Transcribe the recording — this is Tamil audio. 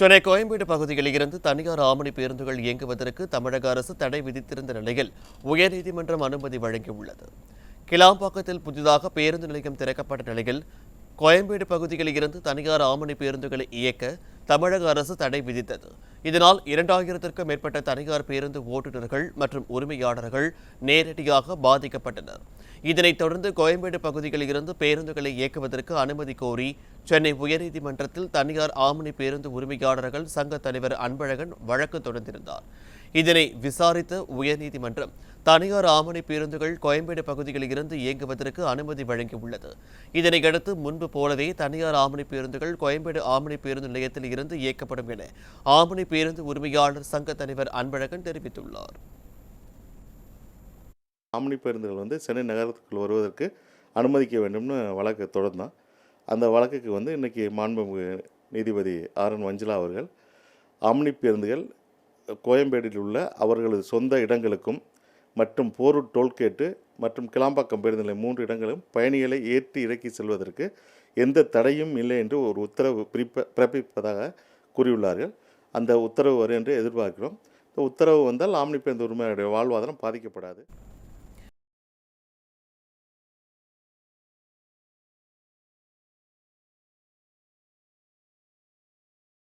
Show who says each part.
Speaker 1: சென்னை கோயம்பேடு பகுதியில் இருந்து தனியார் ஆமணி பேருந்துகள் இயங்குவதற்கு தமிழக அரசு தடை விதித்திருந்த நிலையில் உயர்நீதிமன்றம் அனுமதி வழங்கியுள்ளது. கிளாம்பாக்கத்தில் புதிதாக பேருந்து நிலையம் திறக்கப்பட்ட நிலையில் கோயம்பேடு பகுதியில் இருந்து தனியார் ஆமணி பேருந்துகளை இயக்க தமிழக அரசு தடை விதித்தது. இதனால் இரண்டாயிரத்திற்கும் மேற்பட்ட தனியார் பேருந்து ஓட்டுநர்கள் மற்றும் உரிமையாளர்கள் நேரடியாக பாதிக்கப்பட்டனர். இதனைத் தொடர்ந்து கோயம்பேடு பகுதிகளில் இருந்து பேருந்துகளை இயக்குவதற்கு அனுமதி கோரி சென்னை உயர்நீதிமன்றத்தில் தனியார் ஆமணி பேருந்து உரிமையாளர்கள் சங்க தலைவர் அன்பழகன் வழக்கு தொடர்ந்திருந்தார். இதனை விசாரித்த உயர்நீதிமன்றம் தனியார் ஆமணி பேருந்துகள் கோயம்பேடு பகுதியில் இருந்து இயங்குவதற்கு அனுமதி வழங்கியுள்ளது. இதனையடுத்து முன்பு போலவே தனியார் ஆமணி பேருந்துகள் கோயம்பேடு ஆமணி பேருந்து நிலையத்தில் இருந்து இயக்கப்படும் என ஆமணி பேருந்து உரிமையாளர் சங்க தலைவர் அன்பழகன் தெரிவித்துள்ளார்.
Speaker 2: ஆம்னி பேருந்துகள் வந்து சென்னை நகரத்துக்குள் வருவதற்கு அனுமதிக்க வேண்டும்னு வழக்கு தொடர்ந்தான். அந்த வழக்குக்கு வந்து இன்றைக்கி மாண்புமிகு நீதிபதி ஆர். என். மஞ்சுளா அவர்கள் ஆம்னி பேருந்துகள் கோயம்பேடில் உள்ள அவர்களது சொந்த இடங்களுக்கும் மற்றும் போரூர் டோல்கேட்டு மற்றும் கிளாம்பாக்கம் பேருந்து நிலையம் மூன்று இடங்களும் பயணிகளை ஏற்றி இறக்கி செல்வதற்கு எந்த தடையும் இல்லை என்று ஒரு உத்தரவு பிரிப்ப பிறப்பிப்பதாக கூறியுள்ளார்கள். அந்த உத்தரவு வரும் என்று எதிர்பார்க்கிறோம். இந்த உத்தரவு வந்தால் ஆம்னி பேருந்து உரிமையுடைய வாழ்வாதாரம் பாதிக்கப்படாது.